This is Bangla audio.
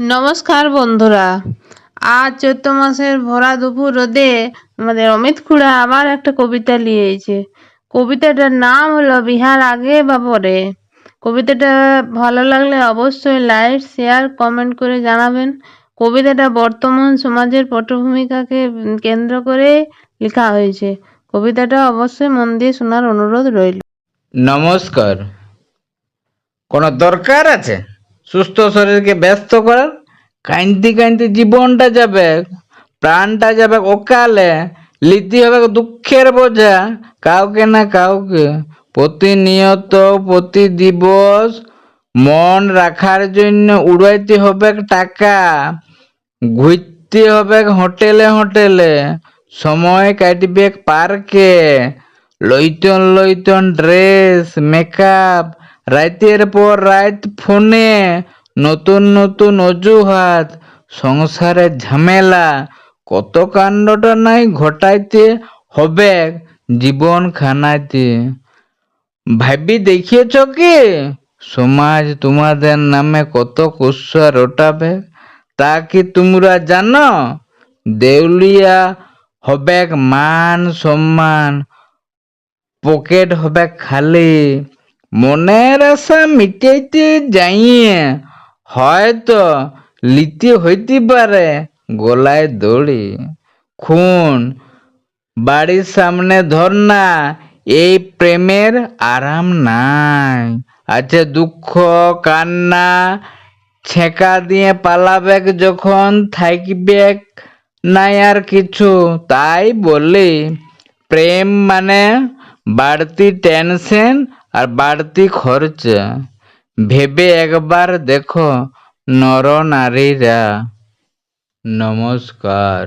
নমস্কার বন্ধুরা। আজ চৈত্র মাসের ভরা দুপুর রোদে আমাদের অমিত খুড়া আবার একটা কবিতা লিয়েছে। কবিতাটার নাম হলো বিহার আগে বা পরে। কবিতাটা ভালো লাগলে অবশ্যই লাইক, শেয়ার, কমেন্ট করে জানাবেন। কবিতাটা বর্তমান সমাজের পটভূমিকাকে কেন্দ্র করে লেখা হয়েছে। কবিতাটা অবশ্যই মন দিয়ে শোনার অনুরোধ রইল। নমস্কার। কোনো দরকার আছে? সুস্থ শরীরকে ব্যস্ত করার, কাইন্তি কাইন্তি জীবনটা যাবে, প্রাণটা যাবে অকালে, লিতি হবে দুঃখের বোঝা, কাউকে না কাউকে। প্রতিনিয়ত প্রতি দিবস মন রাখার জন্য উড়াইতে হবে টাকা, ঘুরতে হবে হোটেলে হোটেলে, সময় কাটবে পার্কে লইটন লইটন ড্রেস, মেকআপ রাতের পর রাত ফোনে নতুন নতুন অজুহাত সংসারের ঝামেলা, কত কাণ্ডটা নাই ঘটাইতে হবে জীবন খানাইতে। ভাবি দেখিয়েছ কি? সমাজ তোমাদের নামে কত কুৎসা রটাবে তা কি তোমরা জানো? দেউলিয়া হবে মান সম্মান, পকেট হবে খালি মনের আশা মিটাইতে যাইয়ে, হয়তো লিতে হইতে পারে গলায় দড়ি। খুন, বাড়ির সামনে ধর্না এই প্রেমের আরাম নাই। আছে দুঃখ, কান্না, ছেঁকা দিয়ে পালাবে যখন থাকবে নাই আর কিছু, তাই বলি, প্রেম মানে বাড়তি টেনশন আর বাড়তি খরচা ভেবে একবার দেখো নর নারীরা। নমস্কার।